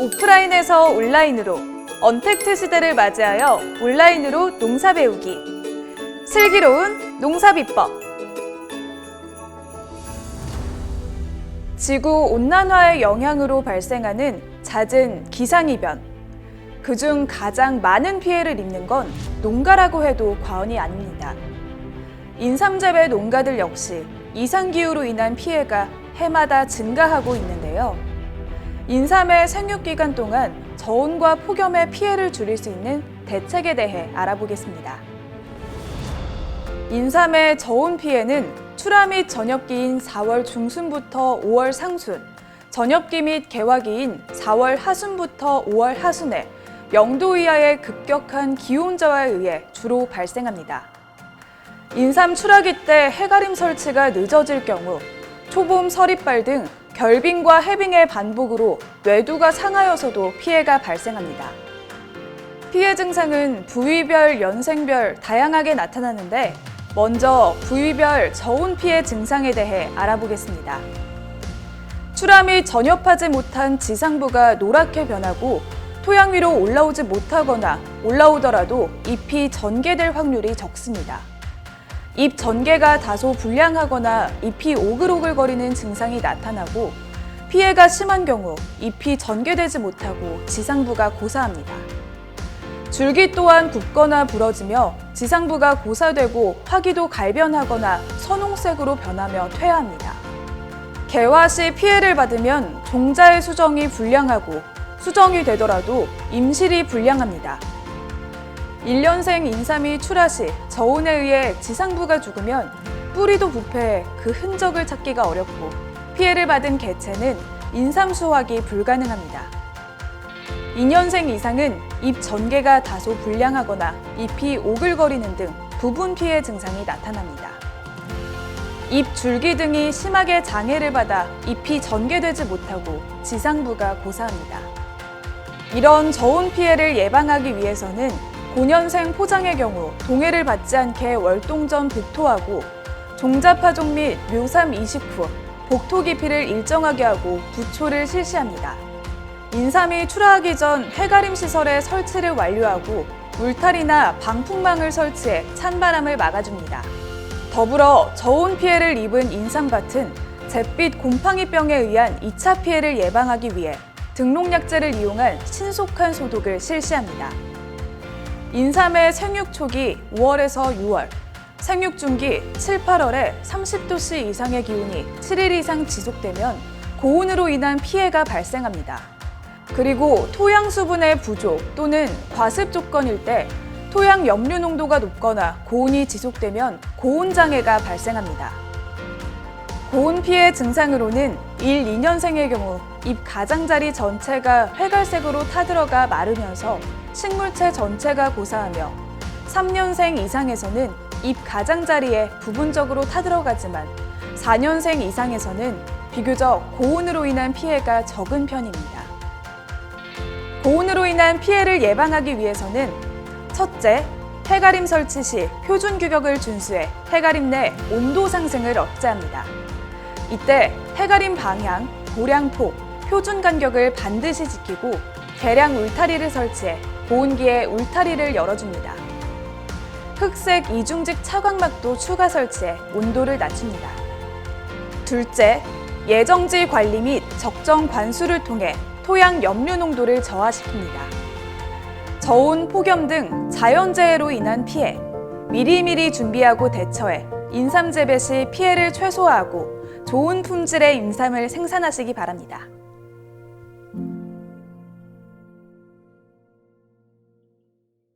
오프라인에서 온라인으로 언택트 시대를 맞이하여 온라인으로 농사 배우기. 슬기로운 농사 비법. 지구 온난화의 영향으로 발생하는 잦은 기상이변. 그중 가장 많은 피해를 입는 건 농가라고 해도 과언이 아닙니다. 인삼재배 농가들 역시 이상기후로 인한 피해가 해마다 증가하고 있는데요. 인삼의 생육 기간 동안 저온과 폭염의 피해를 줄일 수 있는 대책에 대해 알아보겠습니다. 인삼의 저온 피해는 출하 및 전엽기인 4월 중순부터 5월 상순, 전엽기 및 개화기인 4월 하순부터 5월 하순에 영도 이하의 급격한 기온 저하에 의해 주로 발생합니다. 인삼 출하기 때 해가림 설치가 늦어질 경우 초봄 서리빨 등 결빙과 해빙의 반복으로 뇌두가 상하여서도 피해가 발생합니다. 피해 증상은 부위별, 연생별 다양하게 나타나는데 먼저 부위별 저온 피해 증상에 대해 알아보겠습니다. 및 전엽하지 못한 지상부가 노랗게 변하고 토양 위로 올라오지 못하거나 올라오더라도 잎이 전개될 확률이 적습니다. 잎 전개가 다소 불량하거나 잎이 오글오글거리는 증상이 나타나고 피해가 심한 경우 잎이 전개되지 못하고 지상부가 고사합니다. 줄기 또한 굽거나 부러지며 지상부가 고사되고 화기도 갈변하거나 선홍색으로 변하며 퇴화합니다. 개화 시 피해를 받으면 종자의 수정이 불량하고 수정이 되더라도 임실이 불량합니다. 1년생 인삼이 출하 시 저온에 의해 지상부가 죽으면 뿌리도 부패해 그 흔적을 찾기가 어렵고 피해를 받은 개체는 인삼 수확이 불가능합니다. 2년생 이상은 잎 전개가 다소 불량하거나 잎이 오글거리는 등 부분 피해 증상이 나타납니다. 잎 줄기 등이 심하게 장애를 받아 잎이 전개되지 못하고 지상부가 고사합니다. 이런 저온 피해를 예방하기 위해서는 고년생 포장의 경우 동해를 받지 않게 월동전 복토하고 종자파종 및 묘삼 이식 후 복토 깊이를 일정하게 하고 부초를 실시합니다. 인삼이 출하하기 전 해가림 시설의 설치를 완료하고 울타리나 방풍망을 설치해 찬바람을 막아줍니다. 더불어 저온 피해를 입은 인삼밭은 잿빛 곰팡이병에 의한 2차 피해를 예방하기 위해 등록약제를 이용한 신속한 소독을 실시합니다. 인삼의 생육 초기 5월에서 6월, 생육 중기 7, 8월에 30도씨 이상의 기온이 7일 이상 지속되면 고온으로 인한 피해가 발생합니다. 그리고 토양 수분의 부족 또는 과습 조건일 때 토양 염류 농도가 높거나 고온이 지속되면 고온 장애가 발생합니다. 고온 피해 증상으로는 1, 2년생의 경우 잎 가장자리 전체가 회갈색으로 타들어가 마르면서 식물체 전체가 고사하며 3년생 이상에서는 잎 가장자리에 부분적으로 타들어가지만 4년생 이상에서는 비교적 고온으로 인한 피해가 적은 편입니다. 고온으로 인한 피해를 예방하기 위해서는 첫째, 해가림 설치 시 표준 규격을 준수해 해가림 내 온도 상승을 억제합니다. 이때 해가림 방향, 보량폭, 표준 간격을 반드시 지키고 계량 울타리를 설치해 보온기에 울타리를 열어줍니다. 흑색 이중직 차광막도 추가 설치해 온도를 낮춥니다. 둘째, 예정지 관리 및 적정 관수를 통해 토양 염류 농도를 저하시킵니다. 저온, 폭염 등 자연재해로 인한 피해, 미리미리 준비하고 대처해 인삼 재배 시 피해를 최소화하고 좋은 품질의 인삼을 생산하시기 바랍니다.